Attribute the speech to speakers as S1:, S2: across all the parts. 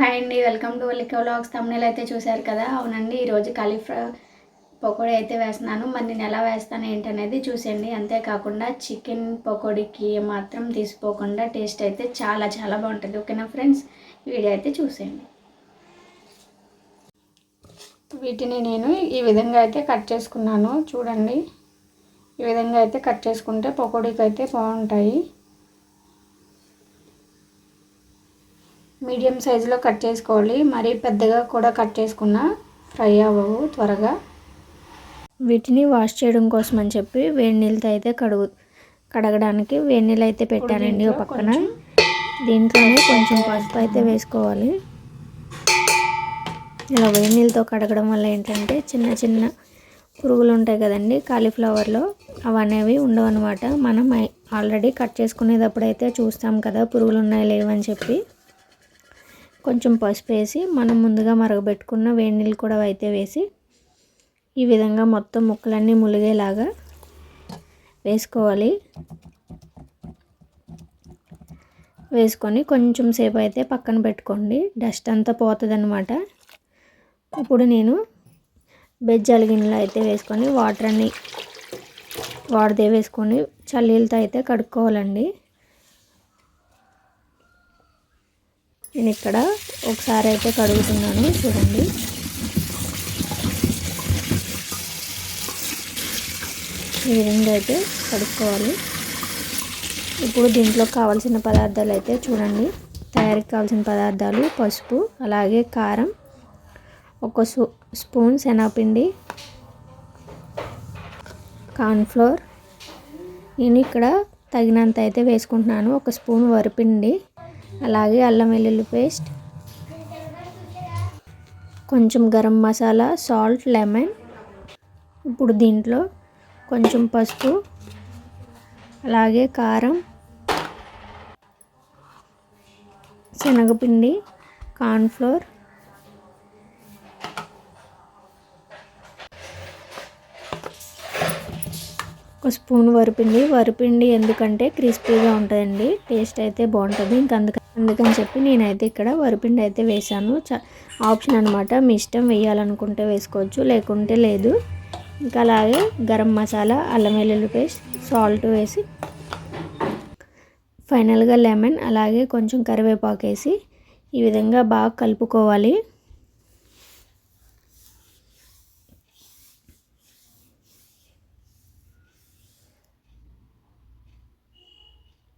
S1: Hi అండి. Welcome to Vallika vlogs. తమ్ముళ్ళు అయితే చూశారు కదా? అవునండి ఈరోజు కాలీఫ్లవర్ పకోడీ అయితే వేస్తున్నాను. మరి నేను ఎలా వేస్తాను ఏంటనేది చూసేయండి. అంతేకాకుండా చికెన్ పకోడీకి మాత్రం తీసిపోకుండా టేస్ట్ అయితే చాలా చాలా బాగుంటుంది. ఓకేనా ఫ్రెండ్స్? వీడియో అయితే చూసేయండి. వీటిని నేను ఈ విధంగా అయితే కట్ చేసుకున్నాను. చూడండి. ఈ విధంగా అయితే కట్ చేసుకుంటే పకోడీకి అయితే బాగుంటాయి. మీడియం సైజులో కట్ చేసుకోవాలి. మరీ పెద్దగా కూడా కట్ చేసుకున్న ఫ్రై అవ్వవు త్వరగా. వీటిని వాష్ చేయడం కోసం అని చెప్పి వేడి నీళ్ళతో అయితే కడుగు కడగడానికి వేడి నీళ్ళు అయితే పెట్టానండి ఒక పక్కన. దీంట్లోనే కొంచెం పసుపు అయితే వేసుకోవాలి. ఇలా వేడి నీళ్ళతో కడగడం వల్ల ఏంటంటే చిన్న చిన్న పురుగులు ఉంటాయి కదండి కాలీఫ్లవర్లో అవి అనేవి ఉండవు అనమాట మనం ఆల్రెడీ కట్ చేసుకునేటప్పుడు అయితే చూస్తాం కదా పురుగులు ఉన్నాయి లేవని చెప్పి. కొంచెం పసుపు వేసి మనం ముందుగా మరగబెట్టుకున్న వేడి నీళ్ళు కూడా అయితే వేసి ఈ విధంగా మొత్తం ముక్కలన్నీ ములిగేలాగా వేసుకోవాలి. వేసుకొని కొంచెం సేపు అయితే పక్కన పెట్టుకోండి. డస్ట్ అంతా పోతుంది అనమాట ఇప్పుడు నేను బెజ్జాల గిన్నెలో అయితే వేసుకొని వాటర్ అన్ని వాడితే వేసుకొని చల్లీలతో అయితే కడుక్కోవాలండి. నేను ఇక్కడ ఒకసారి అయితే కడుగుతున్నాను చూడండి. ఈ విధంగా అయితే కడుక్కోవాలి. ఇప్పుడు దీంట్లో కావాల్సిన పదార్థాలు అయితే చూడండి. తయారీకి కావాల్సిన పదార్థాలు పసుపు అలాగే కారం ఒక స్పూన్ శనగపిండి కార్న్ఫ్లోర్. నేను ఇక్కడ తగినంత అయితే వేసుకుంటున్నాను. ఒక స్పూన్ వరిపిండి అలాగే అల్లం వెల్లుల్లి పేస్ట్ కొంచెం గరం మసాలా సాల్ట్ లెమన్. ఇప్పుడు దీంట్లో కొంచెం పసుపు అలాగే కారం శనగపిండి కార్న్ఫ్లోర్. ఒక స్పూన్ వరిపిండి. వరిపిండి ఎందుకంటే క్రిస్పీగా ఉంటుందండి. టేస్ట్ అయితే బాగుంటుంది. ఇంకా అందుకని అందుకని చెప్పి నేనైతే ఇక్కడ వరిపిండి అయితే వేసాను చ ఆప్షన్ అనమాట మీ ఇష్టం వేయాలనుకుంటే వేసుకోవచ్చు లేకుంటే లేదు. ఇంకా అలాగే గరం మసాలా అల్లం వెల్లుల్లి పేస్ట్ సాల్ట్ వేసి ఫైనల్గా లెమన్ అలాగే కొంచెం కరివేపాకు వేసి ఈ విధంగా బాగా కలుపుకోవాలి.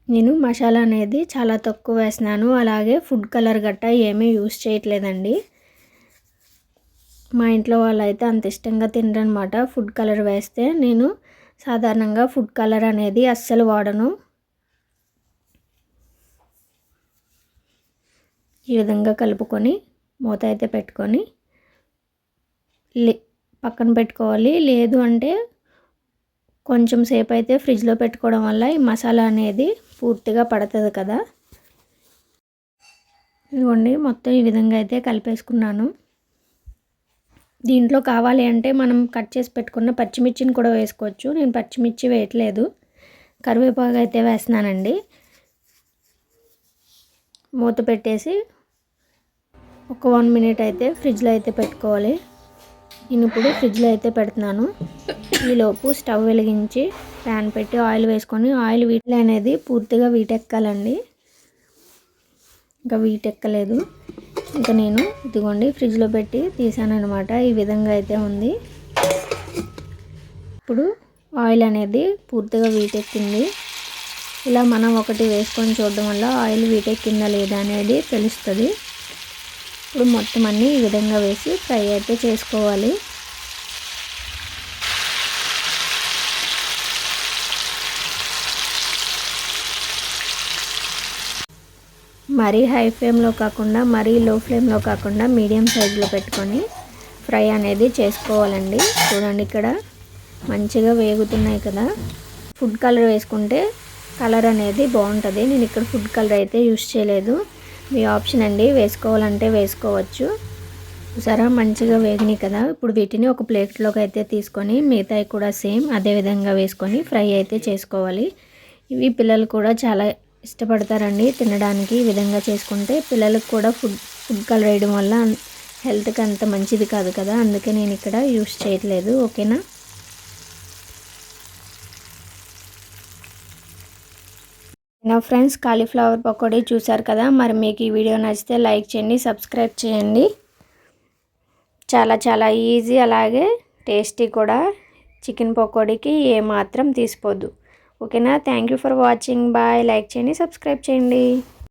S1: నేను మసాలా అనేది చాలా తక్కువ వేసినాను. అలాగే ఫుడ్ కలర్ గట్టా ఏమీ యూస్ చేయట్లేదండి. మా ఇంట్లో వాళ్ళు అయితే అంత ఇష్టంగా తినరనమాట ఫుడ్ కలర్ వేస్తే. నేను సాధారణంగా ఫుడ్ కలర్ అనేది అస్సలు వాడను. ఈ విధంగా కలుపుకొని మూత అయితే పెట్టుకొని లే పక్కన పెట్టుకోవాలి. లేదు అంటే కొంచెం సేపు అయితే ఫ్రిడ్జ్లో పెట్టుకోవడం వల్ల ఈ మసాలా అనేది పూర్తిగా పడుతుంది కదా. ఇదిగోండి మొత్తం ఈ విధంగా అయితే కలిపేసుకున్నాను. దీంట్లో కావాలి అంటే మనం కట్ చేసి పెట్టుకున్న పచ్చిమిర్చిని కూడా వేసుకోవచ్చు. నేను పచ్చిమిర్చి వేయట్లేదు. కరివేపాకు అయితే వేస్తున్నానండి. మూత పెట్టేసి ఒక వన్ మినిట్ అయితే ఫ్రిడ్జ్లో అయితే పెట్టుకోవాలి. నేను ఇప్పుడు ఫ్రిడ్జ్లో అయితే పెడుతున్నాను. ఈలోపు స్టవ్ వెలిగించి ప్యాన్ పెట్టి ఆయిల్ వేసుకొని ఆయిల్ వీటిలో అనేది పూర్తిగా వీటెక్కాలండి. ఇంకా వీటెక్కలేదు. ఇంకా నేను ఇదిగోండి ఫ్రిడ్జ్లో పెట్టి తీసాను అనమాట ఈ విధంగా అయితే ఉంది. ఇప్పుడు ఆయిల్ అనేది పూర్తిగా వీటెక్కింది. ఇలా మనం ఒకటి వేసుకొని చూడడం వల్ల ఆయిల్ వీటెక్కిందా లేదా అనేది తెలుస్తుంది. ఇప్పుడు మొత్తం అన్నీ ఈ విధంగా వేసి ఫ్రై అయితే చేసుకోవాలి. మరీ హై ఫ్లేమ్లో కాకుండా మరీ లో ఫ్లేమ్లో కాకుండా మీడియం సైజులో పెట్టుకొని ఫ్రై అనేది చేసుకోవాలండి. చూడండి ఇక్కడ మంచిగా వేగుతున్నాయి కదా. ఫుడ్ కలర్ వేసుకుంటే కలర్ అనేది బాగుంటుంది. నేను ఇక్కడ ఫుడ్ కలర్ అయితే యూస్ చేయలేదు. మీ ఆప్షన్ అండి వేసుకోవాలంటే వేసుకోవచ్చు. సరే మంచిగా వేగినాయి కదా. ఇప్పుడు వీటిని ఒక ప్లేట్లోకి అయితే తీసుకొని మిగతాయి కూడా సేమ్ అదే విధంగా వేసుకొని ఫ్రై అయితే చేసుకోవాలి. ఇవి పిల్లలు కూడా చాలా ఇష్టపడతారండి తినడానికి ఈ విధంగా చేసుకుంటే పిల్లలకు కూడా ఫుడ్ ఫుడ్ కలర్ వేయడం వల్ల హెల్త్కి అంత మంచిది కాదు కదా. అందుకే నేను ఇక్కడ యూస్ చేయట్లేదు. ఓకేనా? నా ఫ్రెండ్స్ కాలీఫ్లవర్ పకోడీ చూసారు కదా. మరి మీకు ఈ వీడియో నచ్చితే లైక్ చేయండి సబ్స్క్రైబ్ చేయండి. చాలా చాలా ఈజీ. అలాగే టేస్టీ కూడా. చికెన్ పకోడీకి ఏమాత్రం తీసిపోద్దు ఓకేనా? Thank you for watching bye like చేయండి సబ్స్క్రైబ్ చేయండి.